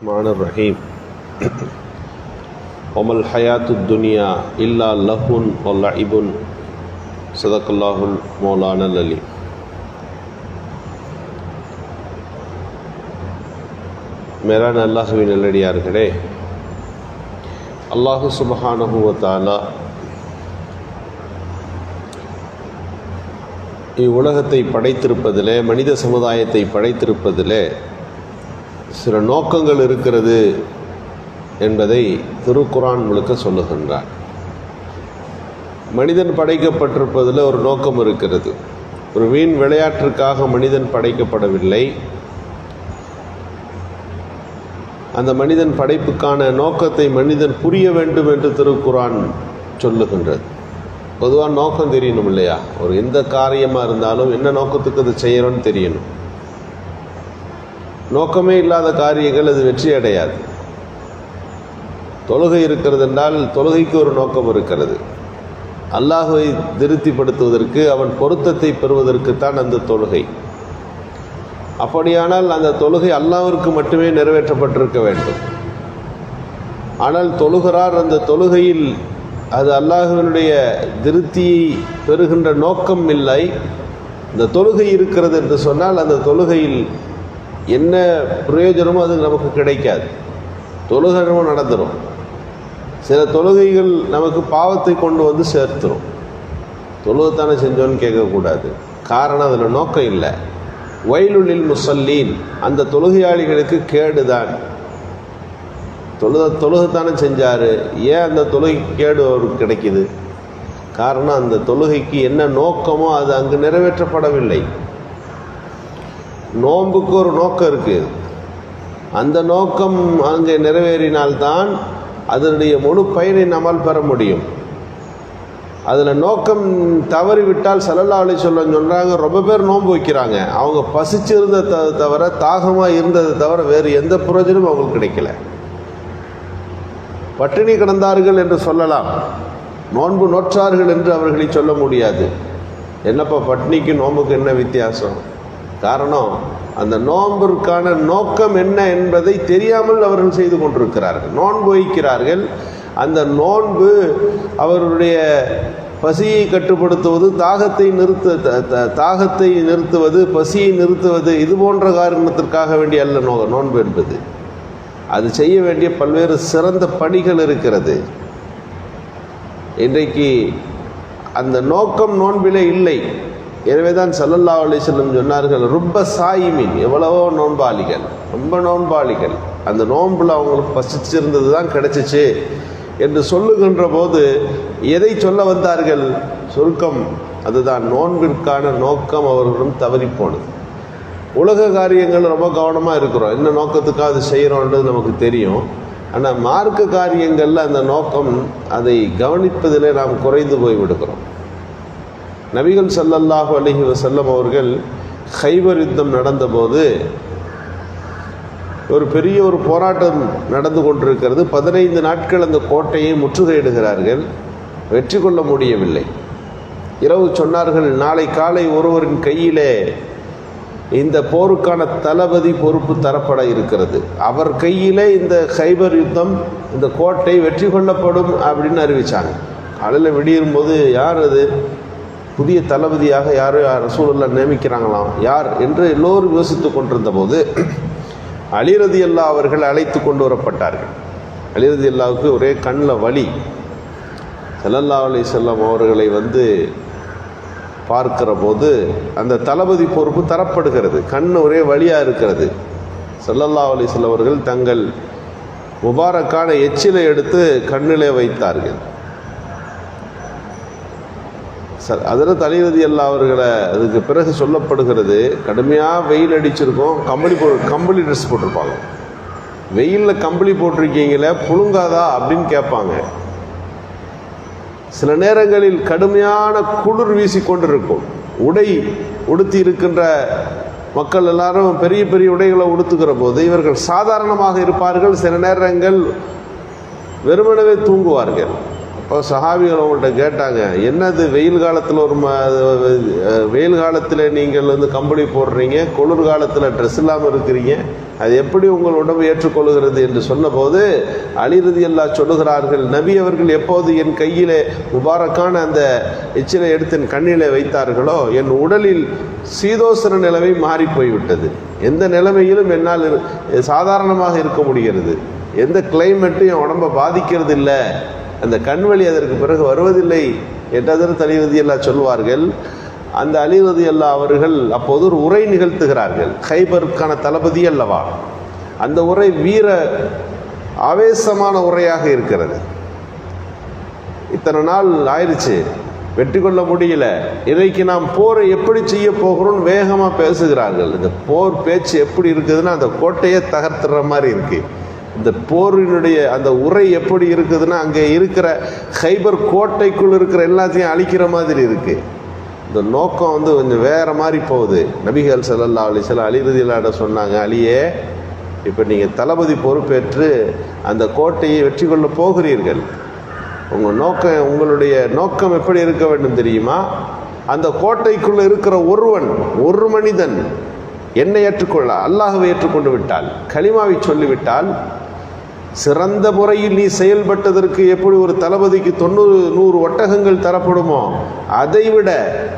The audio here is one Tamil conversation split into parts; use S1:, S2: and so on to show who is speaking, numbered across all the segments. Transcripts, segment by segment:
S1: الرحمن الرحيم وما الحياة الدنيا إلا لهو ولعب صدق الله المولانا العليم மேலான அல்லாஹுவின் நல்லடியார்களே அல்லாஹு சுபஹானஹு வ தஆலா இவ்வுலகத்தை படைத்திருப்பதிலே மனித சமுதாயத்தை படைத்திருப்பதிலே சில நோக்கங்கள் இருக்கிறது என்பதை திருக்குரான் முழுக்க சொல்லுகின்றார். மனிதன் படைக்கப்பட்டிருப்பதில் ஒரு நோக்கம் இருக்கிறது. ஒரு வீண் விளையாட்டிற்காக மனிதன் படைக்கப்படவில்லை. அந்த மனிதன் படைப்புக்கான நோக்கத்தை மனிதன் புரிய வேண்டும் என்று திருக்குரான் சொல்லுகின்றது. பொதுவாக நோக்கம் தெரியணும் இல்லையா? ஒரு எந்த காரியமாக இருந்தாலும் என்ன நோக்கத்துக்கு அதை செய்யணும்னு தெரியணும். நோக்கமே இல்லாத காரியங்கள் அது வெற்றி அடையாது தொழுகை இருக்கிறது என்றால் தொழுகைக்கு ஒரு நோக்கம் இருக்கிறது. அல்லாஹுவை திருப்திப்படுத்துவதற்கு அவன் பொருத்தத்தை பெறுவதற்குத்தான் அந்த தொழுகை. அப்படியானால் அந்த தொழுகை அல்லாவிற்கு மட்டுமே நிறைவேற்றப்பட்டிருக்க வேண்டும். ஆனால் தொழுகிறார் அந்த தொழுகையில் அது அல்லாஹுவினுடைய திருப்தியை பெறுகின்ற நோக்கம் இல்லை. இந்த தொழுகை இருக்கிறது என்று சொன்னால் அந்த தொழுகையில் என்ன பிரயோஜனமோ அது நமக்கு கிடைக்காது. தொழுகனமும் நடந்துடும் சில தொழுகைகள் நமக்கு பாவத்தை கொண்டு வந்து சேர்த்துரும். தொழுகத்தானே செஞ்சோன்னு கேட்கக்கூடாது. காரணம் அதில் நோக்கம் இல்லை. வயலுள்ளில் முசல்லீன். அந்த தொழுகையாளிகளுக்கு கேடுதான். தொழுத தொழுகத்தானே செஞ்சார். ஏன் அந்த தொழுகைக்கு கேடு அவருக்கு கிடைக்குது? காரணம் அந்த தொழுகைக்கு என்ன நோக்கமோ அது அங்கு நிறைவேற்றப்படவில்லை. நோன்புக்கு ஒரு நோக்கம் இருக்குது அந்த நோக்கம் அங்கே நிறைவேறினால்தான் அதனுடைய முழு பயனை நம்மால் பெற முடியும். அதில் நோக்கம் தவறிவிட்டால் சல்லல்லா அலி சொல்ல சொல்கிறாங்க ரொம்ப பேர் நோன்பு வைக்கிறாங்க. அவங்க பசிச்சிருந்த த தவிர தாகமாக இருந்ததை தவிர வேறு எந்த பிரயோஜனமும் அவங்களுக்கு கிடைக்கல. பட்டினி கிடந்தார்கள் என்று சொல்லலாம். நோன்பு நோற்றார்கள் என்று அவர்களை சொல்ல முடியாது. என்னப்பா பட்னிக்கு நோன்புக்கு என்ன வித்தியாசம்? காரணம் அந்த நோன்பிற்கான நோக்கம் என்ன என்பதை தெரியாமல் அவர்கள் செய்து கொண்டிருக்கிறார்கள். நோன்பு வைக்கிறார்கள். அந்த நோன்பு அவருடைய பசியை கட்டுப்படுத்துவது தாகத்தை நிறுத்த தாகத்தை நிறுத்துவது பசியை நிறுத்துவது இது போன்ற காரணத்திற்காக வேண்டிய அல்ல நோ நோன்பு என்பது. அது செய்ய வேண்டிய பல்வேறு சிறந்த பணிகள் இருக்கிறது. இன்றைக்கு அந்த நோக்கம் நோன்பிலே இல்லை. எனவே தான் சல்லல்லா அலிஸ்லம் சொன்னார்கள் ரொம்ப சாயிமின். எவ்வளவோ நோன்பாளிகள் ரொம்ப நோன்பாளிகள். அந்த நோன்பில் அவங்களுக்கு பசிச்சிருந்தது தான் கிடைச்சிச்சு என்று சொல்லுகின்ற போது எதை சொல்ல வந்தார்கள்? சுருக்கம் அதுதான் நோன்பிற்கான நோக்கம் அவர்களிடம் தவறி போனது உலக காரியங்கள் ரொம்ப கவனமாக இருக்கிறோம். என்ன நோக்கத்துக்காக அது செய்கிறோன்றது நமக்கு தெரியும். ஆனால் மார்க்க காரியங்களில் அந்த நோக்கம் அதை கவனிப்பதிலே நாம் குறைந்து போய் விடுக்கிறோம் நபிகள் சல்லல்லாஹு அலஹி வசல்லம் அவர்கள் ஹைபர் யுத்தம் நடந்தபோது ஒரு பெரிய ஒரு போராட்டம் நடந்து கொண்டிருக்கிறது. பதினைந்து நாட்கள் அந்த கோட்டையை முற்றுகையிடுகிறார்கள். வெற்றி கொள்ள முடியவில்லை. இரவு சொன்னார்கள் நாளை காலை ஒருவரின் கையிலே இந்த போருக்கான தளபதி பொறுப்பு தரப்பட இருக்கிறது. அவர் கையிலே இந்த ஹைபர் யுத்தம் இந்த கோட்டை வெற்றி கொள்ளப்படும் அப்படின்னு அறிவித்தாங்க காலையில் விடியும் போது யார் அது? புதிய தளபதியாக யார் ரசூலுல்லா நியமிக்கிறாங்களாம் யார் என்று எல்லோரும் யோசித்து கொண்டிருந்த போது அலிரதி அல்லா அவர்கள் அழைத்து கொண்டு வரப்பட்டார்கள். அலிரதி அல்லாவுக்கு ஒரே கண்ணில் வலி. செல்லல்லா அலி செல்லம் அவர்களை வந்து பார்க்கிற போது அந்த தளபதி பொறுப்பு தரப்படுகிறது. கண் ஒரே வழியாக இருக்கிறது. செல்லல்லா அலி செல்லவர்கள் தங்கள் முபாரக்கான எச்சிலை எடுத்து கண்ணிலே வைத்தார்கள். சார் அதில் தலைவதி அல்லா அவர்களை அதுக்கு பிறகு சொல்லப்படுகிறது கடுமையாக வெயில் அடிச்சிருக்கோம் கம்பளி போ கம்பளி ட்ரெஸ் போட்டிருப்பாங்க. வெயிலில் கம்பளி போட்டிருக்கீங்களே புழுங்காதா அப்படின்னு கேட்பாங்க. சில நேரங்களில் கடுமையான குளிர் வீசிக்கொண்டிருக்கும். உடை உடுத்தி இருக்கின்ற மக்கள் எல்லாரும் பெரிய பெரிய உடைகளை உடுத்துக்கிற போது இவர்கள் சாதாரணமாக இருப்பார்கள் சில நேரங்கள் வெறுமனவே தூங்குவார்கள். இப்போ சஹாபிகள் அவங்கள்ட்ட கேட்டாங்க என்னது வெயில் காலத்தில் ஒரு வெயில் காலத்தில் நீங்கள் வந்து கம்பளி போடுறீங்க குளிர் காலத்தில் ட்ரெஸ் இல்லாமல் இருக்கிறீங்க அது எப்படி உங்கள் உடம்பு ஏற்றுக்கொள்கிறது? என்று சொன்னபோது அலிரதி அல்லா சொல்லுகிறார்கள் நபி அவர்கள் எப்போது என் கையிலே முபாரக்கான அந்த எச்சிலை எடுத்து என் கண்ணிலே வைத்தார்களோ என் உடலில் சீதோசன நிலைமை மாறி போய்விட்டது. எந்த நிலைமையிலும் என்னால் சாதாரணமாக இருக்க முடிகிறது. எந்த கிளைமேட்டும் என் உடம்பை பாதிக்கிறது இல்லை அந்த கண்வழி அதற்கு பிறகு வருவதில்லை என்றதர் தலிவதி எல்லாம் சொல்வார்கள் அந்த அலிவதி அல்லா அவர்கள் அப்போது ஒரு உரை நிகழ்த்துகிறார்கள். ஹைபருக்கான தளபதி அல்லவா? அந்த உரை வீர ஆவேசமான உரையாக இருக்கிறது. இத்தனை நாள் ஆயிடுச்சு வெற்றி கொள்ள முடியல. இன்றைக்கு நாம் போரை எப்படி செய்ய போகிறோம்னு வேகமாக பேசுகிறார்கள். இந்த போர் பேச்சு எப்படி இருக்குதுன்னா அந்த கோட்டையே தகர்த்துற மாதிரி இருக்குது இந்த போரினுடைய அந்த உரை எப்படி இருக்குதுன்னா அங்கே இருக்கிற ஹைபர் கோட்டைக்குள் இருக்கிற எல்லாத்தையும் அழிக்கிற மாதிரி இருக்கு. இந்த நோக்கம் வந்து கொஞ்சம் வேற மாதிரி போகுது. நபிகள் ஸல்லல்லாஹு அலைஹி வஸல்லம் சொன்னாங்க அலியே இப்போ நீங்கள் தளபதி பொறுப்பேற்று அந்த கோட்டையை வெற்றி கொள்ள போகிறீர்கள். உங்கள் நோக்கம் உங்களுடைய நோக்கம் எப்படி இருக்க வேண்டும் தெரியுமா? அந்த கோட்டைக்குள்ளே இருக்கிற ஒருவன் ஒரு மனிதன் என்னை ஏற்றுக்கொள்ள அல்லாஹுவை ஏற்றுக்கொண்டு விட்டால் களிமாவை சொல்லிவிட்டால் சிறந்த முறையில் நீ செயல்பட்டதற்கு எப்படி ஒரு தளபதிக்கு தொண்ணூறு நூறு ஒட்டகங்கள் தரப்படுமோ அதைவிட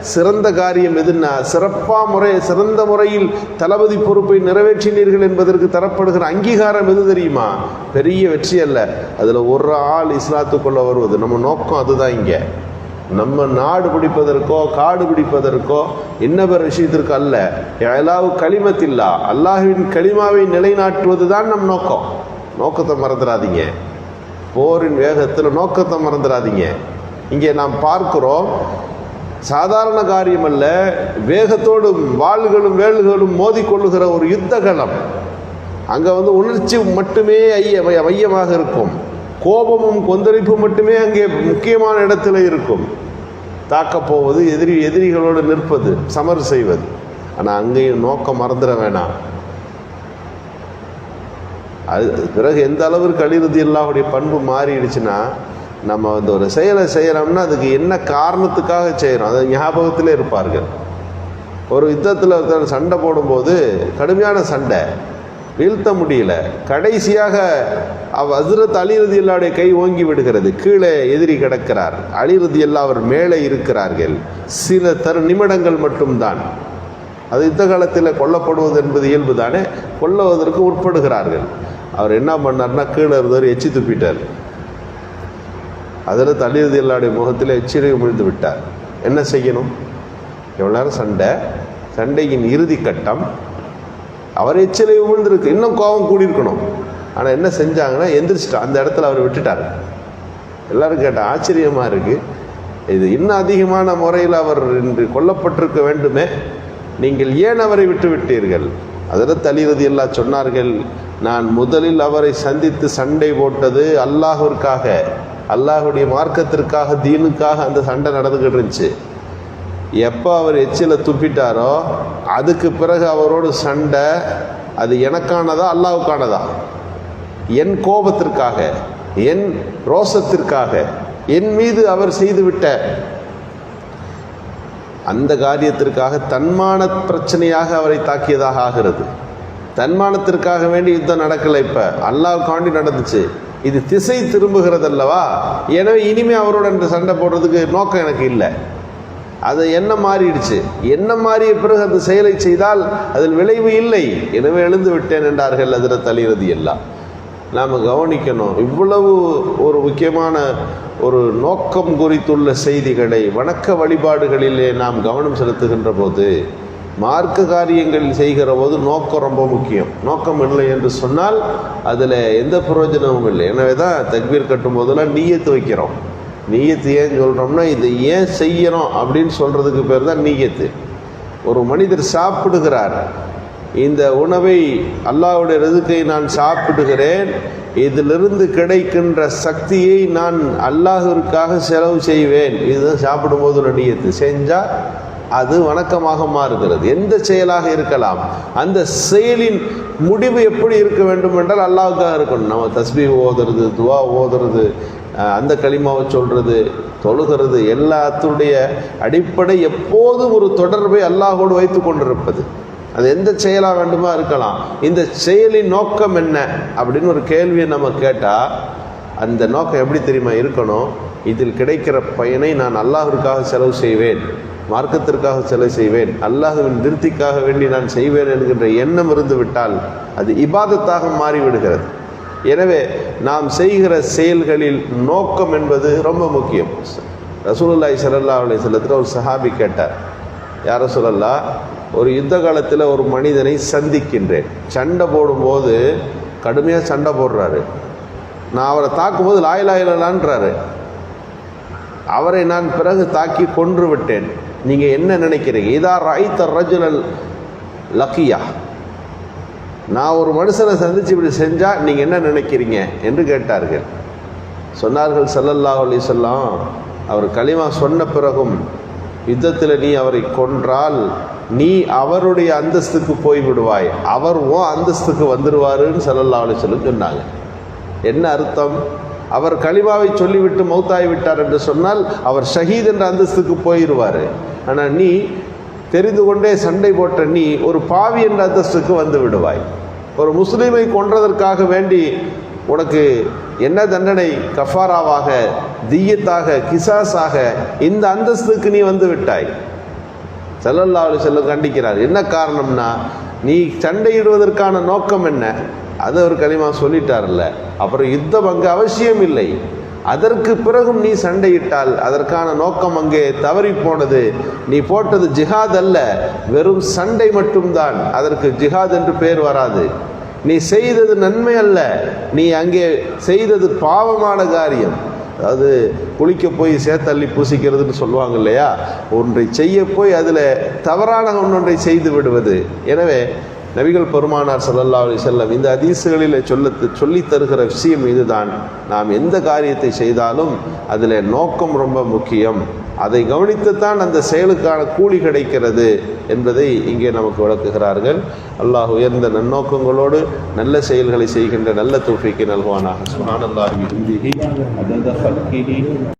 S1: சிறந்த காரியம் எதுன்னா சிறப்பா முறை சிறந்த முறையில் தளபதி பொறுப்பை நிறைவேற்றினீர்கள் என்பதற்கு தரப்படுகிற அங்கீகாரம் எது தெரியுமா? பெரிய வெற்றி அல்ல. அதில் ஒரு ஆள் இஸ்லாத்துக்குள்ள வருவது. நம்ம நோக்கம் அதுதான் இங்கே. நம்ம நாடு பிடிப்பதற்கோ காடு பிடிப்பதற்கோ இன்னபிற விஷயத்திற்கு அல்ல. எல்லாவு களிமத்தில்லா. அல்லாஹுவின் களிமாவை நிலைநாட்டுவது தான் நம் நோக்கம். நோக்கத்தை மறந்துடாதீங்க. போரின் வேகத்தில் நோக்கத்தை மறந்துடாதீங்க. இங்கே நாம் பார்க்கிறோம் சாதாரண காரியம் அல்ல வேகத்தோடும் வாள்களும் வேல்களும் மோதிக்கொள்ளுகிற ஒரு யுத்த களம் அங்கே வந்து உணர்ச்சி மட்டுமே ஐய மையமாக இருக்கும். கோபமும் கொந்தளிப்பும் மட்டுமே அங்கே முக்கியமான இடத்துல இருக்கும். தாக்கப் போவது எதிரி எதிரிகளோடு நிற்பது சமர் செய்வது. ஆனால் அங்கேயும் நோக்கம் மறந்துட வேணாம். அது பிறகு எந்த அளவிற்கு அழிவுறுதி எல்லாருடைய பண்பு மாறிடுச்சுன்னா நம்ம வந்து ஒரு செயலை செய்கிறோம்னா அதுக்கு என்ன காரணத்துக்காக செய்கிறோம் அதை ஞாபகத்திலே இருப்பார்கள். ஒரு யுத்தத்தில் ஒருத்தர் சண்டை போடும்போது கடுமையான சண்டை. வீழ்த்த முடியல. கடைசியாக அவ் ஹஸ்ரத் அலிரதி அல்லாவுடைய கை ஓங்கி விடுகிறது. கீழே எதிரி கிடக்கிறார். அலிரதி அல்லா அவர் மேலே இருக்கிறார்கள். சில தரு நிமிடங்கள் மட்டும்தான். அது யுத்த காலத்தில் கொல்லப்படுவது என்பது இயல்பு தானே கொல்லுவதற்கு உட்படுகிறார்கள் அவர் என்ன பண்ணார்னா கீழே இருந்தவர் எச்சி துப்பிட்டார். அதில் தலிரதி அல்லாவுடைய முகத்தில் எச்சிலையும் விழுந்து விட்டார். என்ன செய்யணும்? எவ்வளோ நேரம் சண்டை? சண்டையின் இறுதி கட்டம். அவர் எச்சிலை விழுந்திருக்கு. இன்னும் கோபம் கூடியிருக்கணும். ஆனால் என்ன செஞ்சாங்கன்னா எந்திரிச்சிட்டா. அந்த இடத்துல அவர் விட்டுட்டார். எல்லாரும் கேட்ட ஆச்சரியமாக இருக்குது இது இன்னும் அதிகமான முறையில் அவர் இன்று கொல்லப்பட்டிருக்க வேண்டுமே. நீங்கள் ஏன் அவரை விட்டு விட்டீர்கள்? அதில் தலிரதி எல்லாம் சொன்னார்கள் நான் முதலில் அவரை சந்தித்து சண்டை போட்டது அல்லாஹிற்காக அல்லாஹுடைய மார்க்கத்திற்காக தீனுக்காக அந்த சண்டை நடந்துக்கிட்டு இருந்துச்சு. எப்போ அவர் எச்சில துப்பிட்டாரோ அதுக்கு பிறகு அவரோடு சண்டை அது எனக்கானதா அல்லாவுக்கானதா? என் கோபத்திற்காக என் ரோசத்திற்காக என் மீது அவர் செய்துவிட்ட அந்த காரியத்திற்காக தன்மான பிரச்சனையாக அவரை தாக்கியதாக ஆகிறது. தன்மானத்திற்காக வேண்டி யுத்தம் நடக்கலை இப்போ. அல்லாவுக்காண்டி நடந்துச்சு. இது திசை திரும்புகிறது அல்லவா எனவே இனிமே அவரோட சண்டை போடுறதுக்கு நோக்கம் எனக்கு இல்லை. அது என்ன மாறிடுச்சு? என்ன மாறிய பிறகு அந்த செயலை செய்தால் அதில் விளைவு இல்லை. எனவே எழுந்து விட்டேன் என்றார்கள் அதில் தலிரதி எல்லாம் நாம் கவனிக்கணும் இவ்வளவு ஒரு முக்கியமான ஒரு நோக்கம் குறித்துள்ள செய்திகளை வணக்க வழிபாடுகளிலே நாம் கவனம் செலுத்துகின்ற போது மார்க்க காரியங்கள் செய்கிற போது நோக்கம் ரொம்ப முக்கியம். நோக்கம் இல்லை என்று சொன்னால் அதில் எந்த பிரயோஜனமும் இல்லை. எனவே தான் தக்பீர் கட்டும் போதெல்லாம் நீயத்து வைக்கிறோம். நீயத்து ஏன் சொல்கிறோம்னா இதை ஏன் செய்யணும் அப்படின்னு சொல்கிறதுக்கு பேர் தான் நீயத்து. ஒரு மனிதர் சாப்பிடுகிறார். இந்த உணவை அல்லாஹ்வுடைய ரதுக்கை நான் சாப்பிடுகிறேன். இதிலிருந்து கிடைக்கின்ற சக்தியை நான் அல்லாஹிற்காக செலவு செய்வேன். இதுதான் சாப்பிடும்போது ஒரு நீயத்து. செஞ்சால் அது வணக்கமாக மாறுகிறது. எந்த செயலாக இருக்கலாம். அந்த செயலின் முடிவு எப்படி இருக்க வேண்டும் என்றால் அல்லாவுக்காக இருக்கணும். நம்ம தஸ்பீ ஓதுறது துவா ஓதுறது அந்த களிமாவை சொல்கிறது தொழுகிறது எல்லாத்துடைய அடிப்படை எப்போதும் ஒரு தொடர்பை அல்லாஹோடு வைத்து கொண்டிருப்பது. அது எந்த செயலாக வேண்டுமா இருக்கலாம். இந்த செயலின் நோக்கம் என்ன அப்படின்னு ஒரு கேள்வியை நம்ம கேட்டால் அந்த நோக்கம் எப்படி தெரியுமா இருக்கணும்? இதில் கிடைக்கிற பயனை நான் அல்லாஹிற்காக செலவு செய்வேன். மார்க்கத்திற்காக செலவு செய்வேன். அல்லாஹுவின் திருப்திக்காக வேண்டி நான் செய்வேன் என்கின்ற எண்ணம் இருந்து விட்டால் அது இபாதத்தாக மாறிவிடுகிறது. எனவே நாம் செய்கிற செயல்களில் நோக்கம் என்பது ரொம்ப முக்கியம். ரசூலுல்லாய் சல்லா அலி வஸல்லத்தில் ஒரு சஹாபி கேட்டார் யார சொல்லல்லா ஒரு யுத்த காலத்தில் ஒரு மனிதனை சந்திக்கின்றேன். சண்டை போடும்போது கடுமையாக சண்டை போடுறாரு. நான் அவரை தாக்கும்போது லாயிலாயிலான்றாரு அவரை நான் பிறகு தாக்கி கொன்று விட்டேன். நீங்கள் என்ன நினைக்கிறீங்க? இதா ரைத்த ரஜுலல் லக்கியா. நான் ஒரு மனுஷனை சந்தித்து இப்படி செஞ்சால் நீங்கள் என்ன நினைக்கிறீங்க என்று கேட்டார்கள். சொன்னார்கள் ஸல்லல்லாஹு அலி சொல்லாம் அவர் களிமா சொன்ன பிறகும் யுத்தத்தில் நீ அவரை கொன்றால் நீ அவருடைய அந்தஸ்துக்கு போய் விடுவாய் அவர் ஓ அந்தஸ்துக்கு வந்துடுவாருன்னு ஸல்லல்லாஹு அலி சொல்லு சொன்னாங்க. என்ன அர்த்தம்? அவர் கலிமாவை சொல்லிவிட்டு மௌத்தாகி விட்டார் என்று சொன்னால் அவர் ஷஹீத் என்ற அந்தஸ்துக்கு போயிடுவார் ஆனால் நீ தெரிந்து கொண்டே சண்டை போட்ட நீ ஒரு பாவி என்ற அந்தஸ்துக்கு வந்து விடுவாய். ஒரு முஸ்லீமை கொன்றதற்காக வேண்டி உனக்கு என்ன தண்டனை? கஃபாராவாக திய்யத்தாக கிசாஸாக இந்த அந்தஸ்துக்கு நீ வந்து விட்டாய். ஸல்லல்லாஹு செல்லும் கண்டிக்கிறார். என்ன காரணம்னா நீ சண்டையிடுவதற்கான நோக்கம் என்ன? அது அவர் களிமா சொல்லிட்டார்ல. அப்புறம் யுத்தம் அங்கு அவசியம் இல்லை அதற்கு பிறகும் நீ சண்டையிட்டால் அதற்கான நோக்கம் அங்கே தவறி போனது நீ போட்டது ஜிஹாத் அல்ல வெறும் சண்டை மட்டும்தான். அதற்கு ஜிஹாத் என்று பேர் வராது. நீ செய்தது நன்மை அல்ல நீ அங்கே செய்தது பாவமான காரியம். அதாவது குளிக்க போய் சேத்தள்ளி பூசிக்கிறதுன்னு சொல்லுவாங்க இல்லையா? ஒன்றை செய்ய போய் அதில் தவறான ஒன்றொன்றை செய்து விடுவது. எனவே நபிகள் பெருமானார் சல்லல்லா அலி செல்லம் இந்த அதிசுகளில் சொல்ல சொல்லித் தருகிற விஷயம் இதுதான். நாம் எந்த காரியத்தை செய்தாலும் அதில் நோக்கம் ரொம்ப முக்கியம். அதை கவனித்துத்தான் அந்த செயலுக்கான கூலி கிடைக்கிறது என்பதை இங்கே நமக்கு விளக்குகிறார்கள். அல்லாஹ் உயர்ந்த நன்னோக்கங்களோடு நல்ல செயல்களை செய்கின்ற நல்ல தூஃபிக்கு நல்வானாக சுப்ஹானல்லாஹி